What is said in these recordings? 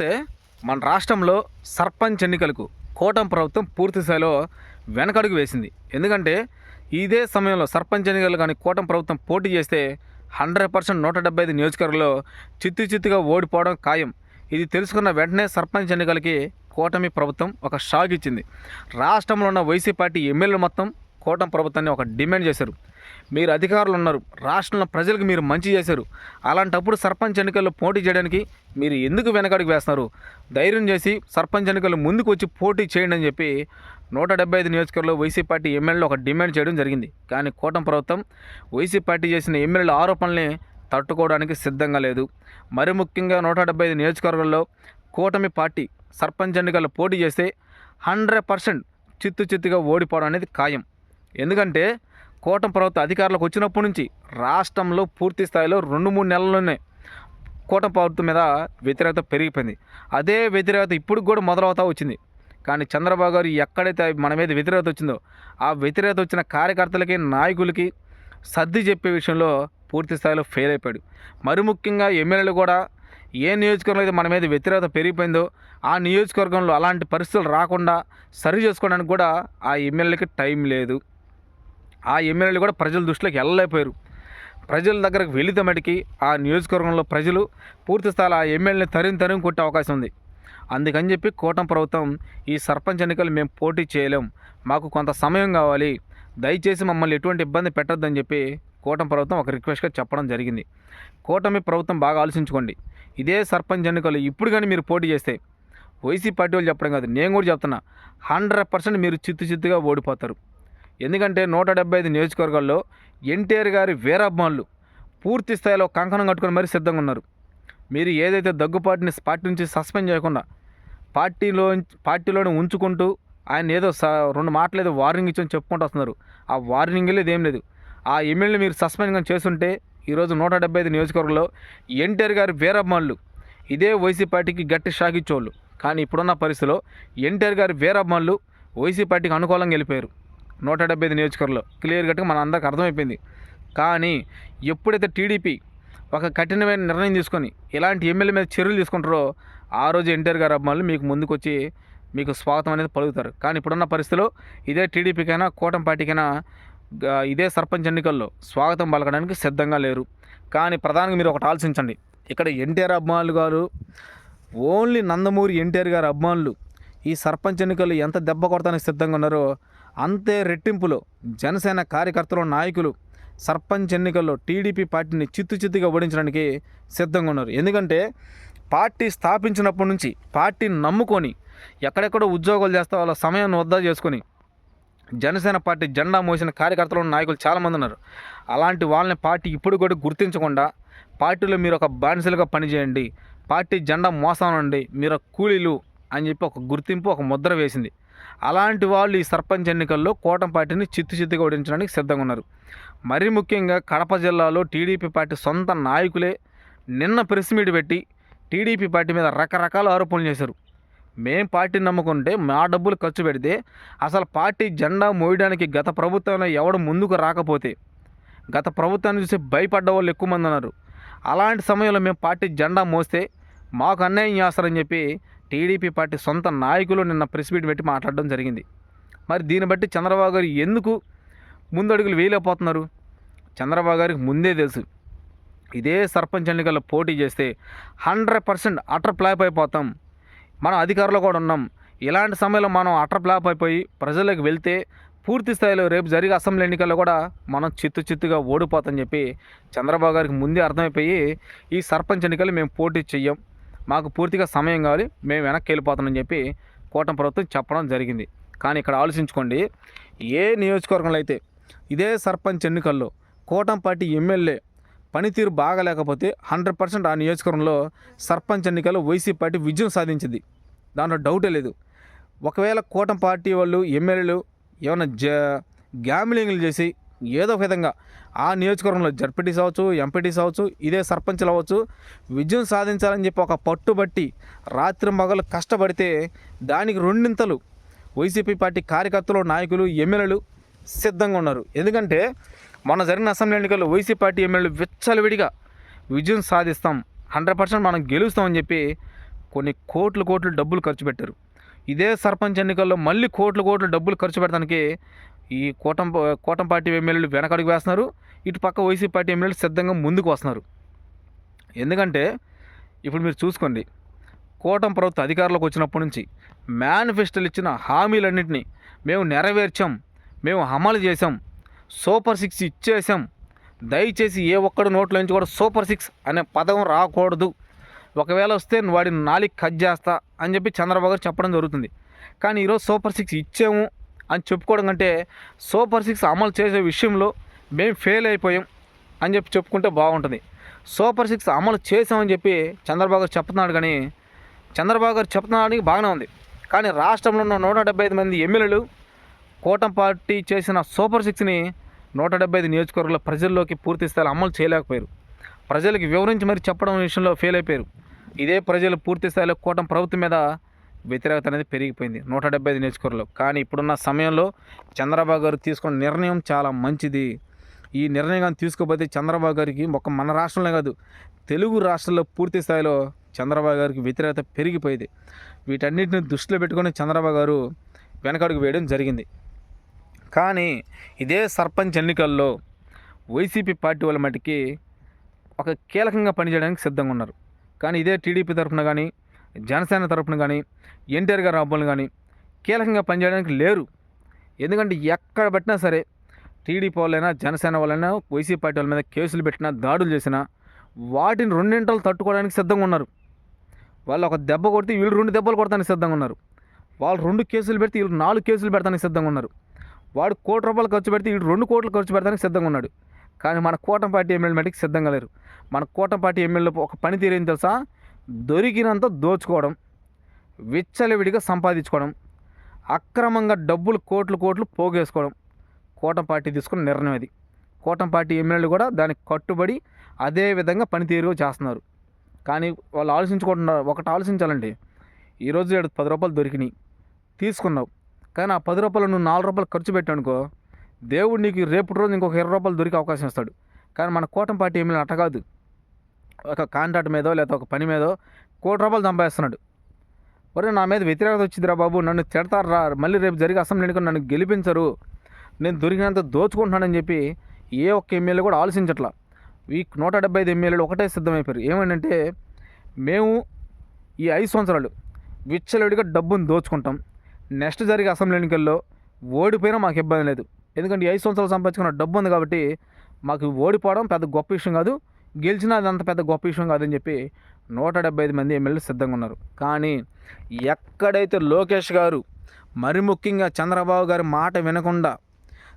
చూస్తే మన రాష్ట్రంలో సర్పంచ్ ఎన్నికలకు కూటమి ప్రభుత్వం పూర్తి స్థాయిలో వెనకడుగు వేసింది. ఎందుకంటే ఇదే సమయంలో సర్పంచ్ ఎన్నికలు కానీ కూటమి ప్రభుత్వం పోటీ చేస్తే హండ్రెడ్ పర్సెంట్ నూట డెబ్బై ఐదు నియోజకవర్గంలో చిత్తు చిత్తుగా ఓడిపోవడం ఖాయం. ఇది తెలుసుకున్న వెంటనే సర్పంచ్ ఎన్నికలకి కూటమి ప్రభుత్వం ఒక షాక్ ఇచ్చింది. రాష్ట్రంలో ఉన్న వైసీ పార్టీ ఎమ్మెల్యేలు మొత్తం కూటమి ప్రభుత్వాన్ని ఒక డిమాండ్ చేశారు. మీరు అధికారులు ఉన్నారు. రాష్ట్రంలో ప్రజలకు మీరు మంచి చేశారు. అలాంటప్పుడు సర్పంచ్ ఎన్నికల్లో పోటీ చేయడానికి మీరు ఎందుకు వెనకడుగు వేస్తున్నారు? ధైర్యం చేసి సర్పంచ్ ఎన్నికలు ముందుకు వచ్చి పోటీ చేయండి అని చెప్పి నూట డెబ్బై ఐదు నియోజకవర్గంలో వైసీ పార్టీ ఎమ్మెల్యేలు ఒక డిమాండ్ చేయడం జరిగింది. కానీ కూటమి ప్రభుత్వం వైసీ పార్టీ చేసిన ఎమ్మెల్యేల ఆరోపణల్ని తట్టుకోవడానికి సిద్ధంగా లేదు. మరి ముఖ్యంగా నూట డెబ్బై ఐదు నియోజకవర్గంలో కూటమి పార్టీ సర్పంచ్ ఎన్నికల్లో పోటీ చేస్తే హండ్రెడ్ పర్సెంట్ చిత్తు చిత్తుగా ఓడిపోవడం అనేది ఖాయం. ఎందుకంటే కూటమి ప్రభుత్వ అధికారులకు వచ్చినప్పటి నుంచి రాష్ట్రంలో పూర్తి స్థాయిలో రెండు మూడు నెలల్లోనే కూటమి ప్రభుత్వం మీద వ్యతిరేకత పెరిగిపోయింది. అదే వ్యతిరేకత ఇప్పుడు కూడా మొదలవుతా వచ్చింది. కానీ చంద్రబాబు గారు ఎక్కడైతే మన మీద వ్యతిరేకత వచ్చిందో ఆ వ్యతిరేకత వచ్చిన కార్యకర్తలకి నాయకులకి సర్ది చెప్పే విషయంలో పూర్తి స్థాయిలో ఫెయిల్ అయిపోయాడు. మరి ముఖ్యంగా ఎమ్మెల్యేలు కూడా ఏ నియోజకవర్గంలో అయితే మన మీద వ్యతిరేకత పెరిగిపోయిందో ఆ నియోజకవర్గంలో అలాంటి పరిస్థితులు రాకుండా సరి చేసుకోవడానికి కూడా ఆ ఎమ్మెల్యేలకి టైం లేదు. ఆ ఎమ్మెల్యేలు కూడా ప్రజల దృష్టిలోకి వెళ్ళలేకపోయారు. ప్రజల దగ్గరకు వెళితే మటుకి ఆ నియోజకవర్గంలో ప్రజలు పూర్తి స్థాయి ఆ ఎమ్మెల్యేని తరిం తరిం కొట్టే అవకాశం ఉంది. అందుకని చెప్పి కూటమి ప్రభుత్వం ఈ సర్పంచ్ ఎన్నికలు మేము పోటీ చేయలేం. మాకు కొంత సమయం కావాలి. దయచేసి మమ్మల్ని ఎటువంటి ఇబ్బంది పెట్టొద్దని చెప్పి కూటమి ప్రభుత్వం ఒక రిక్వెస్ట్గా చెప్పడం జరిగింది. కూటమి ప్రభుత్వం బాగా ఆలోచించుకోండి. ఇదే సర్పంచ్ ఎన్నికలు ఇప్పుడు కానీ మీరు పోటీ చేస్తే వైసీ పార్టీ వాళ్ళు చెప్పడం కాదు నేను కూడా చెప్తున్నా హండ్రెడ్ పర్సెంట్ మీరు చిత్తు చిత్తుగా ఓడిపోతారు. ఎందుకంటే నూట డెబ్బై ఐదు నియోజకవర్గాల్లో ఎన్టీఆర్ గారి వీరాభిమానులు పూర్తి స్థాయిలో కంకణం కట్టుకొని మరీ సిద్ధంగా ఉన్నారు. మీరు ఏదైతే దగ్గుపాటిని పార్టీ నుంచి సస్పెండ్ చేయకుండా పార్టీలో పార్టీలోనే ఉంచుకుంటూ ఆయన ఏదో స రెండు మాటలు ఏదో వార్నింగ్ ఇచ్చని చెప్పుకుంటూ వస్తున్నారు. ఆ వార్నింగ్ లేదు ఏం లేదు. ఆ ఎమ్మెల్యే మీరు సస్పెండ్ కానీ చేస్తుంటే ఈరోజు నూట డెబ్బై ఐదు నియోజకవర్గంలో ఎన్టీఆర్ గారి వీరాభిమానులు ఇదే వైసీ పార్టీకి గట్టి షాక్ ఇచ్చేవాళ్ళు కానీ ఇప్పుడున్న పరిస్థితిలో ఎన్టీఆర్ గారి వీరాభిమానులు వైసీ పార్టీకి అనుకూలంగా వెళ్ళిపోయారు. నూట డెబ్బై ఐదు నియోజకవర్గంలో క్లియర్ కట్గా మన అందరికి అర్థమైపోయింది. కానీ ఎప్పుడైతే టీడీపీ ఒక కఠినమైన నిర్ణయం తీసుకొని ఇలాంటి ఎమ్మెల్యే మీద చర్యలు తీసుకుంటారో ఆ రోజు ఎన్టీఆర్ గారు అభిమానులు మీకు ముందుకు వచ్చి మీకు స్వాగతం అనేది పలుకుతారు. కానీ ఇప్పుడున్న పరిస్థితిలో ఇదే టీడీపీకైనా కూటమి పార్టీకైనా ఇదే సర్పంచ్ ఎన్నికల్లో స్వాగతం పలకడానికి సిద్ధంగా లేరు. కానీ ప్రధానంగా మీరు ఒకటి ఆలోచించండి. ఇక్కడ ఎన్టీఆర్ అభిమానులు గారు ఓన్లీ నందమూరి ఎన్టీఆర్ గారు అభిమానులు ఈ సర్పంచ్ ఎన్నికలు ఎంత దెబ్బ కొడతానికి సిద్ధంగా ఉన్నారో అంతే రెట్టింపులో. జనసేన కార్యకర్తలు నాయకులు సర్పంచ్ ఎన్నికల్లో టీడీపీ పార్టీని చిత్తు చిత్తుగా ఓడించడానికి సిద్ధంగా ఉన్నారు. ఎందుకంటే పార్టీ స్థాపించినప్పటి నుంచి పార్టీని నమ్ముకొని ఎక్కడెక్కడ ఉద్యోగాలు చేస్తే వాళ్ళ సమయాన్ని వద్దా చేసుకొని జనసేన పార్టీ జెండా మోసిన కార్యకర్తలు నాయకులు చాలామంది ఉన్నారు. అలాంటి వాళ్ళని పార్టీ ఇప్పుడు కూడా గుర్తించకుండా పార్టీలో మీరు ఒక బానిసలుగా పనిచేయండి పార్టీ జెండా మోసానండి మీరు కూలీలు అని చెప్పి ఒక గుర్తింపు ఒక ముద్ర వేసింది. అలాంటి వాళ్ళు ఈ సర్పంచ్ ఎన్నికల్లో కోటంపాటిని చిత్తు చిత్తుగా ఓడించడానికి సిద్ధంగా ఉన్నారు. మరీ ముఖ్యంగా కడప జిల్లాలో టీడీపీ పార్టీ సొంత నాయకులే నిన్న ప్రెస్ మీట్ పెట్టి టీడీపీ పార్టీ మీద రకరకాల ఆరోపణలు చేశారు. మేం పార్టీని నమ్ముకుంటే మా డబ్బులు ఖర్చు పెడితే అసలు పార్టీ జెండా మోయడానికి గత ప్రభుత్వంలో ఎవడు ముందుకు రాకపోతే గత ప్రభుత్వాన్ని చూసి భయపడ్డ వాళ్ళు ఎక్కువ మంది ఉన్నారు. అలాంటి సమయంలో మేము పార్టీ జెండా మోస్తే మాకు అన్యాయం చేస్తారని చెప్పి టీడీపీ పార్టీ సొంత నాయకులు నిన్న ప్రెస్ మీట్ పెట్టి మాట్లాడడం జరిగింది. మరి దీన్ని బట్టి చంద్రబాబు గారు ఎందుకు ముందడుగులు వేయలేకపోతున్నారు? చంద్రబాబు గారికి ముందే తెలుసు. ఇదే సర్పంచ్ ఎన్నికల్లో పోటీ చేస్తే హండ్రెడ్ పర్సెంట్ అటర్ ఫ్లాప్ అయిపోతాం. మనం అధికారంలో కూడా ఉన్నాం. ఇలాంటి సమయంలో మనం అటర్ ఫ్లాప్ అయిపోయి ప్రజలకు వెళ్తే పూర్తి స్థాయిలో రేపు జరిగే అసెంబ్లీ ఎన్నికల్లో కూడా మనం చిత్తు చిత్తుగా ఓడిపోతాం చెప్పి చంద్రబాబు గారికి ముందే అర్థమైపోయి ఈ సర్పంచ్ ఎన్నికలు మేము పోటీ చెయ్యం. మాకు పూర్తిగా సమయం కావాలి మేము వెనక్కి వెళ్ళిపోతామని చెప్పి కూటమి ప్రభుత్వం చెప్పడం జరిగింది. కానీ ఇక్కడ ఆలోచించుకోండి ఏ నియోజకవర్గంలో అయితే ఇదే సర్పంచ్ ఎన్నికల్లో కూటమి పార్టీ ఎమ్మెల్యే పనితీరు బాగలేకపోతే హండ్రెడ్ పర్సెంట్ ఆ నియోజకవర్గంలో సర్పంచ్ ఎన్నికల్లో వైసీ పార్టీ విజయం సాధించింది. దాంట్లో డౌటే లేదు. ఒకవేళ కూటమి పార్టీ వాళ్ళు ఎమ్మెల్యేలు ఏమైనా జ గ్యామ్లింగ్లు చేసి ఏదో ఒక విధంగా ఆ నియోజకవర్గంలో జడ్పీటీస్ అవ్వచ్చు ఎంపీటీస్ అవ్వచ్చు ఇదే సర్పంచ్లు అవ్వచ్చు విజయం సాధించాలని చెప్పి ఒక పట్టుబట్టి రాత్రి మగలు కష్టపడితే దానికి రెండింతలు వైసీపీ పార్టీ కార్యకర్తలు నాయకులు ఎమ్మెల్యేలు సిద్ధంగా ఉన్నారు. ఎందుకంటే మొన్న జరిగిన అసెంబ్లీ ఎన్నికల్లో వైసీపీ పార్టీ ఎమ్మెల్యేలు విచ్చలవిడిగా విజయం సాధిస్తాం హండ్రెడ్ పర్సెంట్ మనం గెలుస్తామని చెప్పి కొన్ని కోట్లు కోట్లు డబ్బులు ఖర్చు పెట్టారు. ఇదే సర్పంచ్ ఎన్నికల్లో మళ్ళీ కోట్లు కోట్లు డబ్బులు ఖర్చు పెట్టడానికి ఈ కూటం కూటం పార్టీ ఎమ్మెల్యేలు వెనకడుగు వేస్తున్నారు. ఇటు పక్క వైసీపీ పార్టీ ఎమ్మెల్యేలు సిద్ధంగా ముందుకు వస్తున్నారు. ఎందుకంటే ఇప్పుడు మీరు చూసుకోండి. కూటమి ప్రభుత్వ అధికారంలోకి వచ్చినప్పటి నుంచి మేనిఫెస్టోలు ఇచ్చిన హామీలన్నింటినీ మేము నెరవేర్చాం. మేము అమలు చేసాం సూపర్ సిక్స్ ఇచ్చేసాం దయచేసి ఏ ఒక్కడు నోట్లో నుంచి కూడా సూపర్ సిక్స్ అనే పదం రాకూడదు. ఒకవేళ వస్తే వాడిని నాలికి కట్ చేస్తా అని చెప్పి చంద్రబాబు గారు చెప్పడం జరుగుతుంది. కానీ ఈరోజు సూపర్ సిక్స్ ఇచ్చాము. అని చెప్పుకోవడం కంటే సూపర్ సిక్స్ అమలు చేసే విషయంలో మేము ఫెయిల్ అయిపోయాం అని చెప్పి చెప్పుకుంటే బాగుంటుంది. సూపర్ సిక్స్ అమలు చేసామని చెప్పి చంద్రబాబు గారు చెప్తున్నాడు కానీ చంద్రబాబు గారు చెప్తున్నాడానికి బాగానే ఉంది. కానీ రాష్ట్రంలో ఉన్న నూట డెబ్బై ఐదు మంది ఎమ్మెల్యేలు కూటమి పార్టీ చేసిన సూపర్ సిక్స్ని నూట డెబ్బై ఐదు నియోజకవర్గాల ప్రజల్లోకి పూర్తి స్థాయిలో అమలు చేయలేకపోయారు. ప్రజలకు వివరించి మరి చెప్పడం విషయంలో ఫెయిల్ అయిపోయారు. ఇదే ప్రజలు పూర్తి స్థాయిలో కూటమి ప్రభుత్వం మీద వ్యతిరేకత అనేది పెరిగిపోయింది. నూట డెబ్బై ఐదు నియోజకవర్గంలో కానీ ఇప్పుడున్న సమయంలో చంద్రబాబు గారు తీసుకున్న నిర్ణయం చాలా మంచిది. ఈ నిర్ణయం కానీ తీసుకోకపోతే చంద్రబాబు గారికి ఒక మన రాష్ట్రంలో కాదు తెలుగు రాష్ట్రాల్లో పూర్తి స్థాయిలో చంద్రబాబు గారికి వ్యతిరేకత పెరిగిపోయింది. వీటన్నిటిని దృష్టిలో పెట్టుకొని చంద్రబాబు గారు వెనకడుగు వేయడం జరిగింది. కానీ ఇదే సర్పంచ్ ఎన్నికల్లో వైసీపీ పార్టీ వాళ్ళ మటుకి ఒక కీలకంగా పనిచేయడానికి సిద్ధంగా ఉన్నారు. కానీ ఇదే టీడీపీ తరఫున కానీ జనసేన తరపున కానీ ఎన్టీఆర్ గారి అబ్బాయిలు కానీ కీలకంగా పనిచేయడానికి లేరు. ఎందుకంటే ఎక్కడ పెట్టినా సరే టీడీపీ వాళ్ళైనా జనసేన వాళ్ళైనా వైసీపీ పార్టీ వాళ్ళ మీద కేసులు పెట్టినా దాడులు చేసినా వాటిని రెండింటలు తట్టుకోవడానికి సిద్ధంగా ఉన్నారు. వాళ్ళు ఒక దెబ్బ కొడితే వీళ్ళు రెండు దెబ్బలు కొడతానికి సిద్ధంగా ఉన్నారు. వాళ్ళు రెండు కేసులు పెడితే వీళ్ళు నాలుగు కేసులు పెడతానికి సిద్ధంగా ఉన్నారు. వాడు కోటి రూపాయలు ఖర్చు పెడితే వీడు రెండు కోట్లు ఖర్చు పెడతానికి సిద్ధంగా ఉన్నాడు. కానీ మన కూటమి పార్టీ ఎమ్మెల్యే మటుకు సిద్ధంగా లేరు. మన కూటమి పార్టీ ఎమ్మెల్యే ఒక పనితీరు ఏం తెలుసా? దొరికినంత దోచుకోవడం విచ్చలవిడిగా సంపాదించుకోవడం అక్రమంగా డబ్బులు కోట్లు కోట్లు పోగేసుకోవడం కూటం పార్టీ తీసుకున్న నిర్ణయం అది. కూటం పార్టీ ఎమ్మెల్యేలు కూడా దానికి కట్టుబడి అదే విధంగా పనితీరు చేస్తున్నారు. కానీ వాళ్ళు ఆలోచించుకుంటున్నారు ఒకటి ఆలోచించాలండి ఈరోజు ఏడు పది రూపాయలు దొరికినాయి తీసుకున్నావు. కానీ ఆ పది రూపాయలు నువ్వు నాలుగు రూపాయలు ఖర్చు పెట్టానుకో దేవుడు నీకు రేపు రోజు ఇంకొక ఇరవై రూపాయలు దొరికే అవకాశం ఇస్తాడు. కానీ మన కూటం పార్టీ ఎమ్మెల్యే అట్ట కాదు. ఒక కాంట్రాక్ట్ మీదో లేదా ఒక పని మీదో కోటి రూపాయలు సంపాదిస్తున్నాడు. ఒరే నా మీద వ్యతిరేకత వచ్చిందిరా బాబు. నన్ను తిడతారా? మళ్ళీ రేపు జరిగే అసెంబ్లీ ఎన్నికలు నన్ను గెలిపించరు. నేను దొరికినంత దోచుకుంటున్నానని చెప్పి ఏ ఒక్క ఎమ్మెల్యే కూడా ఆలోచించట్లా. ఈ నూట డెబ్బై ఐదు ఎమ్మెల్యేలు ఒకటే సిద్ధమైపోయారు. ఏమంటే మేము ఈ ఐదు సంవత్సరాలు విచ్చలవిడిగా డబ్బును దోచుకుంటాం. నెక్స్ట్ జరిగే అసెంబ్లీ ఎన్నికల్లో ఓడిపోయినా మాకు ఇబ్బంది లేదు. ఎందుకంటే ఈ ఐదు సంవత్సరాలు సంపాదించుకున్న డబ్బు ఉంది కాబట్టి మాకు ఓడిపోవడం పెద్ద గొప్ప విషయం కాదు. గెలిచినా అది అంత పెద్ద గొప్ప విషయం కాదని చెప్పి నూట డెబ్బై ఐదు మంది ఎమ్మెల్యేలు సిద్ధంగా ఉన్నారు. కానీ ఎక్కడైతే లోకేష్ గారు మరి ముఖ్యంగా చంద్రబాబు గారి మాట వినకుండా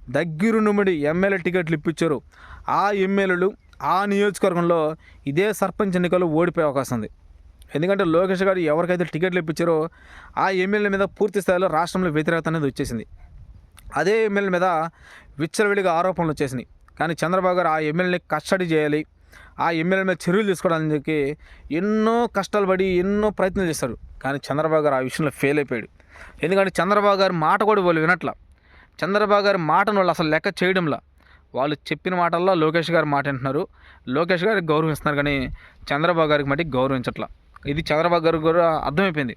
దగ్గిరు నుమిడి ఎమ్మెల్యే టికెట్లు ఇప్పించారు ఆ ఎమ్మెల్యేలు ఆ నియోజకవర్గంలో ఇదే సర్పంచ్ ఎన్నికలు ఓడిపోయే అవకాశం ఉంది. ఎందుకంటే లోకేష్ గారు ఎవరికైతే టికెట్లు ఇప్పించారో ఆ ఎమ్మెల్యే మీద పూర్తి స్థాయిలో రాష్ట్రంలో వ్యతిరేకత అనేది వచ్చేసింది. అదే ఎమ్మెల్యే మీద విచ్చలవిడిగా ఆరోపణలు వచ్చేసినాయి. కానీ చంద్రబాబు గారు ఆ ఎమ్మెల్యేని కస్టడీ చేయాలి ఆ ఎమ్మెల్యే మీద చర్యలు తీసుకోవడానికి ఎన్నో కష్టాలు పడి ఎన్నో ప్రయత్నాలు చేస్తారు కానీ చంద్రబాబు గారు ఆ విషయంలో ఫెయిల్ అయిపోయాడు. ఎందుకంటే చంద్రబాబు గారి మాట కూడా వాళ్ళు వినట్ల. చంద్రబాబు గారి మాటను వాళ్ళు అసలు లెక్క చేయడంలా. వాళ్ళు చెప్పిన మాటల్లో లోకేష్ గారి మాట వింటున్నారు. లోకేష్ గారికి గౌరవిస్తున్నారు కానీ చంద్రబాబు గారికి మట్టి గౌరవించట్ల. ఇది చంద్రబాబు గారికి కూడా అర్థమైపోయింది.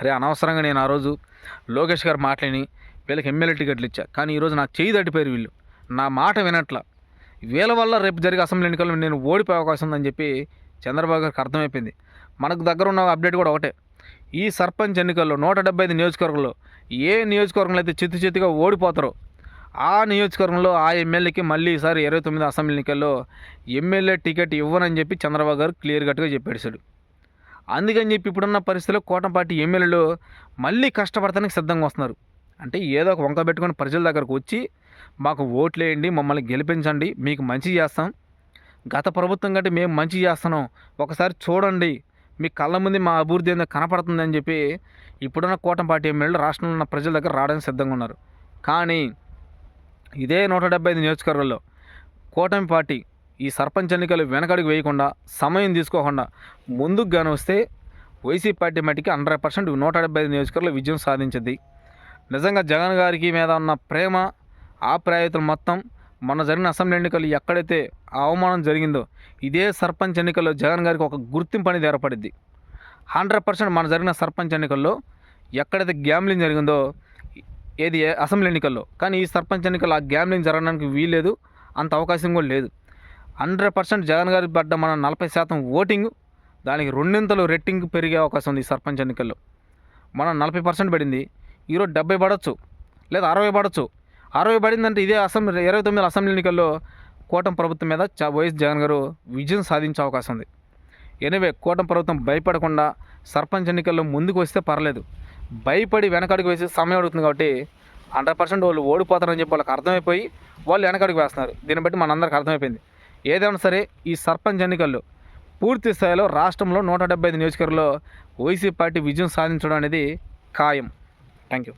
అరే అనవసరంగా నేను ఆ రోజు లోకేష్ గారు మాట్లాడి వీళ్ళకి ఎమ్మెల్యే టికెట్లు ఇచ్చా. కానీ ఈరోజు నా చేయి తట్టిపోయారు వీళ్ళు. నా మాట వినట్లా. వీళ్ళ వల్ల రేపు జరిగే అసెంబ్లీ ఎన్నికల్లో నేను ఓడిపోయే అవకాశం ఉందని చెప్పి చంద్రబాబు గారికి అర్థమైపోయింది. మనకు దగ్గర ఉన్న అప్డేట్ కూడా ఒకటే. ఈ సర్పంచ్ ఎన్నికల్లో నూట డెబ్బై ఐదు నియోజకవర్గంలో ఏ నియోజకవర్గంలో అయితే చిత్తు చిత్తుగా ఓడిపోతారో ఆ నియోజకవర్గంలో ఆ ఎమ్మెల్యేకి మళ్ళీ ఈసారి ఇరవై తొమ్మిది అసెంబ్లీ ఎన్నికల్లో ఎమ్మెల్యే టికెట్ ఇవ్వనని చెప్పి చంద్రబాబు గారు క్లియర్ కట్గా చెప్పేసాడు అందుకని చెప్పి ఇప్పుడున్న పరిస్థితిలో కోటంపాటి ఎమ్మెల్యేలు మళ్ళీ కష్టపడటానికి సిద్ధంగా వస్తున్నారు. అంటే ఏదో ఒక వంక పెట్టుకొని ప్రజల దగ్గరకు వచ్చి మాకు ఓట్లేయండి మమ్మల్ని గెలిపించండి మీకు మంచి చేస్తాం. గత ప్రభుత్వం కంటే మేము మంచి చేస్తున్నాం. ఒకసారి చూడండి. మీ కళ్ళ ముందు మా అభివృద్ధి ఏందో కనపడుతుందని చెప్పి ఇప్పుడున్న కూటమి పార్టీ ఎమ్మెల్యేలు రాష్ట్రంలో ఉన్న ప్రజల దగ్గర రావడానికి సిద్ధంగా ఉన్నారు. కానీ ఇదే నూట డెబ్బై ఐదు నియోజకవర్గాల్లో కూటమి పార్టీ ఈ సర్పంచ్ ఎన్నికలు వెనకడుగు వేయకుండా సమయం తీసుకోకుండా ముందుకు గాని వస్తే వైసీపీ పార్టీ మట్టికి హండ్రెడ్ పర్సెంట్ నూట డెబ్బై ఐదు నియోజకవర్గాల్లో విజయం సాధించింది. నిజంగా జగన్ గారికి మీద ఉన్న ప్రేమ ఆ ఆప్యాయతలు మొత్తం మొన్న జరిగిన అసెంబ్లీ ఎన్నికలు ఎక్కడైతే అవమానం జరిగిందో ఇదే సర్పంచ్ ఎన్నికల్లో జగన్ గారికి ఒక గుర్తింపు అనేది ఏర్పడింది. హండ్రెడ్ పర్సెంట్ మన జరిగిన సర్పంచ్ ఎన్నికల్లో ఎక్కడైతే గ్యామ్లింగ్ జరిగిందో ఏది అసెంబ్లీ ఎన్నికల్లో కానీ ఈ సర్పంచ్ ఎన్నికల్లో ఆ గ్యామ్లింగ్ జరగడానికి వీల్లేదు అంత అవకాశం కూడా లేదు. హండ్రెడ్ పర్సెంట్ జగన్ గారి పడ్డ మన నలభై శాతం ఓటింగ్ దానికి రెండింతలు రెట్టింగ్ పెరిగే అవకాశం ఉంది ఈ సర్పంచ్ ఎన్నికల్లో. మనం నలభై పర్సెంట్ పడింది ఈరోజు డెబ్బై పడవచ్చు లేదా అరవై పడవచ్చు అరవై పడిందంటే ఇదే అసెంబ్లీ ఇరవై తొమ్మిది అసెంబ్లీ ఎన్నికల్లో కూటమి ప్రభుత్వం మీద వైఎస్ జగన్ గారు విజయం సాధించే అవకాశం ఉంది. ఎనివే కూటమి ప్రభుత్వం భయపడకుండా సర్పంచ్ ఎన్నికల్లో ముందుకు వస్తే పర్లేదు. భయపడి వెనకడుగు వేసి సమయం అడుగుతుంది కాబట్టి హండ్రెడ్ పర్సెంట్ వాళ్ళు ఓడిపోతారని చెప్పి వాళ్ళకి అర్థమైపోయి వాళ్ళు వెనకడుగు వేస్తున్నారు. దీన్ని బట్టి మనందరికి అర్థమైపోయింది. ఏదైనా సరే ఈ సర్పంచ్ ఎన్నికల్లో పూర్తి స్థాయిలో రాష్ట్రంలో నూట డెబ్బై ఐదు నియోజకవర్గంలో వైసీపీ పార్టీ విజయం సాధించడం అనేది ఖాయం. Thank you